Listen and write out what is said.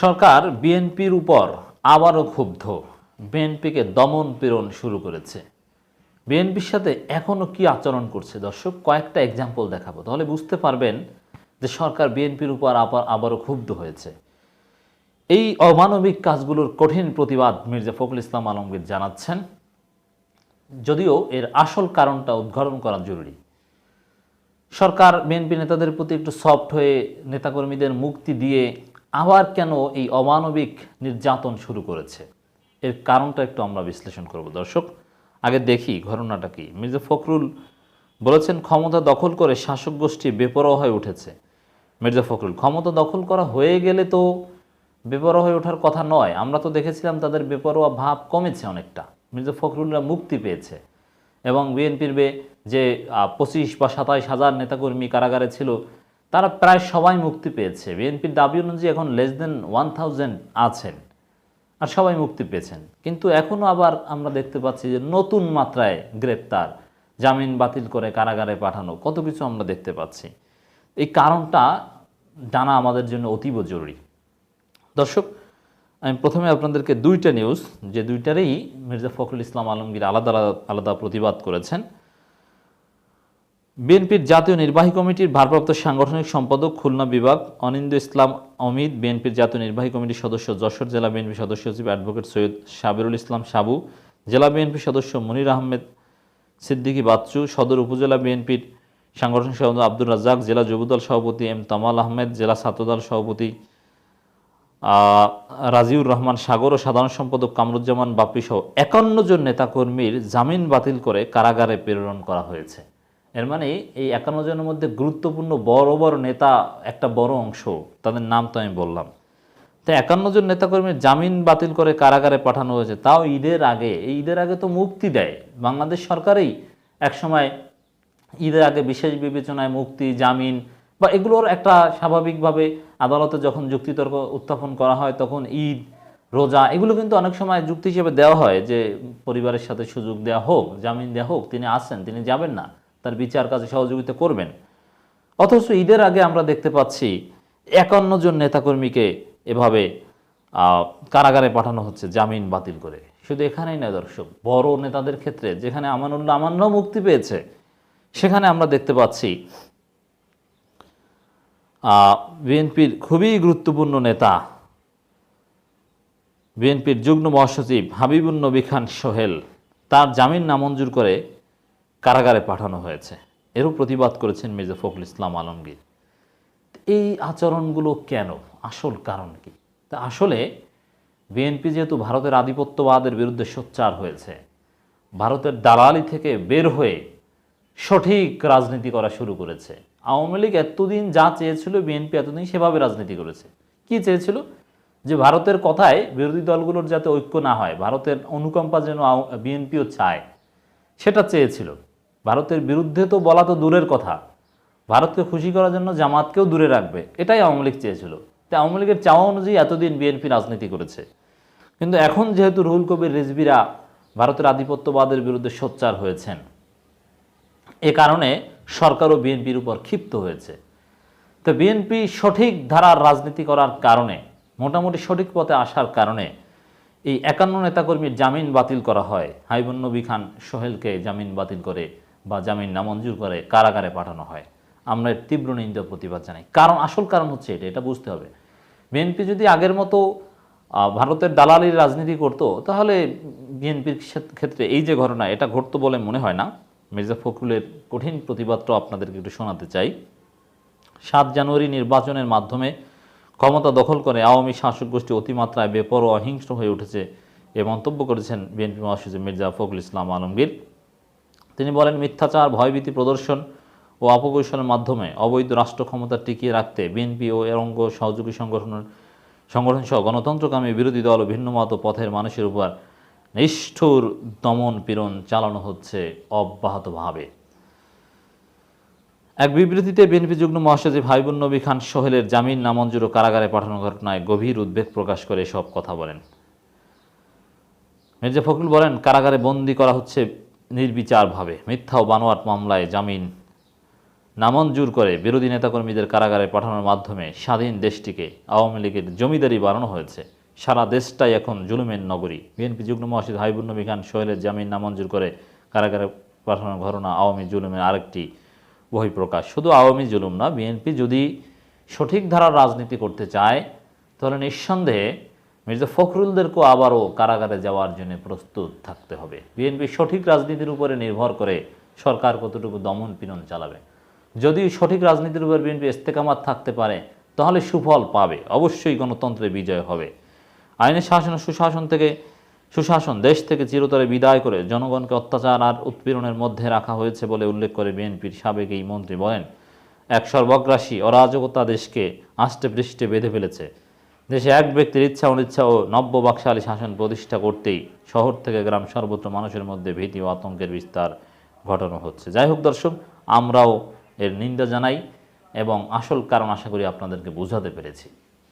সরকার বিএনপির উপর আবারও ক্ষুব্ধ। বিএনপিকে দমন পীড়ন শুরু করেছে। বিএনপির সাথে এখনও কি আচরণ করছে? দর্শক, কয়েকটা এক্সাম্পল দেখাবো। তাহলে বুঝতে পারবেন যে সরকার বিএনপির উপর আবার, আবারও ক্ষুব্ধ হয়েছে। এই অমানবিক কাজগুলোর কঠিন প্রতিবাদ মির্জা ফখরুল ইসলাম আলমগীর জানাচ্ছেন। যদিও এর আসল কারণটা উদ্ঘাটন করা জরুরি। সরকার বিএনপি নেতাদের প্রতি একটু সফট হয়ে নেতাকর্মীদের মুক্তি দিয়ে আবার কেন এই অমানবিক নির্যাতন শুরু করেছে? এর কারণটা একটু আমরা বিশ্লেষণ করব। দর্শক, আগে দেখি ঘটনাটা কি। মির্জা ফখরুল বলেছেন, ক্ষমতা দখল করে শাসক গোষ্ঠী বেপরোয়া হয়ে উঠেছে। মির্জা ফখরুল, ক্ষমতা দখল করা হয়ে গেলে তো বেপরোয়া হয়ে ওঠার কথা নয়। আমরা তো দেখেছিলাম তাদের বেপরোয়া ভাব কমেছে অনেকটা। মির্জা ফখরুলরা মুক্তি পেয়েছে। এবং বিএনপির বে যে পঁচিশ বা সাতাইশ হাজার নেতাকর্মী কারাগারে ছিল তারা প্রায় সবাই মুক্তি পেয়েছে। বিএনপির দাবি অনুযায়ী এখন লেস দেন ওয়ান থাউজেন্ড আছেন আর সবাই মুক্তি পেয়েছেন। কিন্তু এখনও আবার আমরা দেখতে পাচ্ছি যে নতুন মাত্রায় গ্রেপ্তার, জামিন বাতিল করে কারাগারে পাঠানো, কত কিছু আমরা দেখতে পাচ্ছি। এই কারণটা জানা আমাদের জন্য অতীব জরুরি। দর্শক, আমি প্রথমে আপনাদেরকে দুইটা নিউজ যে দুইটারেই মির্জা ফখরুল ইসলাম আলমগীর আলাদা আলাদা আলাদা প্রতিবাদ করেছেন। বিএনপির জাতীয় নির্বাহী কমিটির ভারপ্রাপ্ত সাংগঠনিক সম্পাদক খুলনা বিভাগ অনিন্দ ইসলাম অমিত, বিএনপির জাতীয় নির্বাহী কমিটির সদস্য যশোর জেলা বিএনপি সদস্য সচিব অ্যাডভোকেট সৈয়দ সাবিরুল ইসলাম সাবু, জেলা বিএনপি সদস্য মনির আহমেদ সিদ্দিকী বাচ্চু, সদর উপজেলা বিএনপির সাংগঠনিক সভাপতি আব্দুর রাজ্জাক, জেলা যুবদল সভাপতি এম তামাল আহমেদ, জেলা ছাত্রদল সভাপতি রাজিউর রহমান সাগর ও সাধারণ সম্পাদক কামরুজ্জামান বাপ্পি সহ একান্ন জন নেতাকর্মীর জামিন বাতিল করে কারাগারে প্রেরণ করা হয়েছে। এর মানে এই একান্ন জনের মধ্যে গুরুত্বপূর্ণ বড় বড় নেতা একটা বড় অংশ, তাদের নাম তো আমি বললাম। তো একান্ন জন নেতাকর্মীর জামিন বাতিল করে কারাগারে পাঠানো হয়েছে, তাও ঈদের আগে। এই ঈদের আগে তো মুক্তি দেয়। বাংলাদেশ সরকারই একসময় ঈদের আগে বিশেষ বিবেচনায় মুক্তি, জামিন বা এগুলোর একটা স্বাভাবিকভাবে আদালতে যখন যুক্তিতর্ক উত্থাপন করা হয়, তখন ঈদ, রোজা এগুলো কিন্তু অনেক সময় যুক্তি হিসেবে দেওয়া হয় যে পরিবারের সাথে সুযোগ দেওয়া হোক, জামিন দেওয়া হোক, তিনি আসেন, তিনি যাবেন না। তার বিচার কাজে সহযোগিতা করবেন। অথচ ঈদের আগে আমরা দেখতে পাচ্ছি একান্ন জন নেতাকর্মীকে এভাবে কারাগারে পাঠানো হচ্ছে, জামিন বাতিল করে। শুধু এখানেই নয় দর্শক, বড় নেতাদের ক্ষেত্রে, যেখানে আমানুল্লাহ আমান্নাও মুক্তি পেয়েছে, সেখানে আমরা দেখতে পাচ্ছি বিএনপির খুবই গুরুত্বপূর্ণ নেতা, বিএনপির যুগ্ম মহাসচিব হাবিবুন নবী খান সোহেল, তার জামিন নামঞ্জুর করে কারাগারে পাঠানো হয়েছে। এরও প্রতিবাদ করেছেন মির্জা ফখরুল ইসলাম আলমগীর। এই আচরণগুলো কেন? আসল কারণ কি? তা আসলে বিএনপি যেহেতু ভারতের আধিপত্যবাদের বিরুদ্ধে সোচ্চার হয়েছে, ভারতের দালালি থেকে বের হয়ে সঠিক রাজনীতি করা শুরু করেছে। আওয়ামী লীগ এতদিন যা চেয়েছিল, বিএনপি এতদিন সেভাবে রাজনীতি করেছে। কি চেয়েছিল? যে ভারতের কথায় বিরোধী দলগুলোর যাতে ঐক্য না হয়, ভারতের অনুকম্পা যেন বিএনপিও চায়, সেটা চেয়েছিল। ভারতের বিরুদ্ধে তো বলা তো দূরের কথা। ভারতকে খুশি করার জন্য জামাতকেও দূরে রাখবে। এটাই আওয়ামী লীগ চেয়েছিল। তাই আওয়ামী লীগের চাওয়া অনুযায়ী এতদিন বিএনপি রাজনীতি করেছে। কিন্তু এখন যেহেতু রুহুল কবির রিজবিরা ভারতের আধিপত্যবাদের বিরুদ্ধে সোচ্চার হয়েছেন, এ কারণে সরকারও বিএনপির উপর ক্ষিপ্ত হয়েছে। তো বিএনপি সঠিক ধারার রাজনীতি করার কারণে, মোটামুটি সঠিক পথে আসার কারণে এই একান্ন নেতাকর্মীর জামিন বাতিল করা হয়। হাইবুন নবী খান সোহেলকে জামিন বাতিল করে বা জামিন নামঞ্জুর করে কারাগারে পাঠানো হয়। আমরা এর তীব্র নিন্দা প্রতিবাদ জানাই। কারণ আসল কারণ হচ্ছে এটা এটা বুঝতে হবে। বিএনপি যদি আগের মতো ভারতের দালালির রাজনীতি করত, তাহলে বিএনপির ক্ষেত্রে এই যে ঘটনা, এটা ঘটতো বলে মনে হয় না। মির্জা ফখরুলের কঠিন প্রতিবাদটাও আপনাদেরকে একটু শোনাতে চাই। সাত জানুয়ারি নির্বাচনের মাধ্যমে ক্ষমতা দখল করে আওয়ামী শাসক গোষ্ঠী অতিমাত্রায় বেপরোয়া, অহিংস্র হয়ে উঠেছে এ মন্তব্য করেছেন বিএনপি মহাসচিব মির্জা ফখরুল ইসলাম আলমগীর। তিনি বলেন, মিথ্যাচার, ভয়ভীতি, প্রদর্শন ও অপকৌশলের মাধ্যমে অবৈধ রাষ্ট্র ক্ষমতা টিকিয়ে রাখতে বিএনপি ও এর অঙ্গ সহযোগী সংগঠনের সংগঠন সহ গণতন্ত্রকামী বিরোধী দল ও ভিন্ন মত পথের মানুষের উপর নিষ্ঠুর দমন পীড়ন চালানো হচ্ছে অব্যাহতভাবে। এক বিবৃতিতে বিএনপি যুগ্ম মহাসচিব হাবিবুন নবী খান সোহেলের জামিন নামঞ্জুর ও কারাগারে পাঠানোর ঘটনায় গভীর উদ্বেগ প্রকাশ করে সব কথা বলেন। মির্জা ফখরুল বলেন, কারাগারে বন্দি করা হচ্ছে নির্বিচারভাবে মিথ্যা ও বানোয়াট মামলায় জামিন নামঞ্জুর করে বিরোধী নেতাকর্মীদের কারাগারে পাঠানোর মাধ্যমে স্বাধীন দেশটিকে আওয়ামী লীগের জমিদারি বানানো হয়েছে। সারা দেশটাই এখন জুলুমের নগরী। বিএনপি যুগ্ম মহাসিদ হাবিবুর নবী খান সোহেলের জামিন নামঞ্জুর করে কারাগারে পাঠানোর ঘটনা আওয়ামী জুলুমের আরেকটি বহিঃপ্রকাশ। শুধু আওয়ামী জুলুম না, বিএনপি যদি সঠিক ধারার রাজনীতি করতে চায়, তাহলে নিঃসন্দেহে মির্জা ফখরুলদেরকেও আবারও কারাগারে যাওয়ার জন্য প্রস্তুত থাকতে হবে। বিএনপি সঠিক রাজনীতির উপরে নির্ভর করে সরকার কতটুকু দমন পীড়ন চালাবে। যদি সঠিক রাজনীতির উপর বিএনপি ইস্তেকামাত থাকতে পারে, তাহলে সুফল পাবে। অবশ্যই গণতন্ত্রে বিজয় হবে। আইনের শাসন সুশাসন থেকে, সুশাসন দেশ থেকে চিরতরে বিদায় করে জনগণকে অত্যাচার আর উৎপীড়নের মধ্যে রাখা হয়েছে বলে উল্লেখ করে বিএনপির সাবেক এই মন্ত্রী বলেন, এক সর্বগ্রাসী অরাজকতা দেশকে আষ্টে পৃষ্ঠে বেঁধে ফেলেছে। দেশে এক ব্যক্তির ইচ্ছা, অনিচ্ছা ও নব্য বাকশালী শাসন প্রতিষ্ঠা করতেই শহর থেকে গ্রাম সর্বত্র মানুষের মধ্যে ভীতি ও আতঙ্কের বিস্তার ঘটানো হচ্ছে। যাই হোক দর্শক, আমরাও এর নিন্দা জানাই এবং আসল কারণ আশা করি আপনাদেরকে বোঝাতে পেরেছি।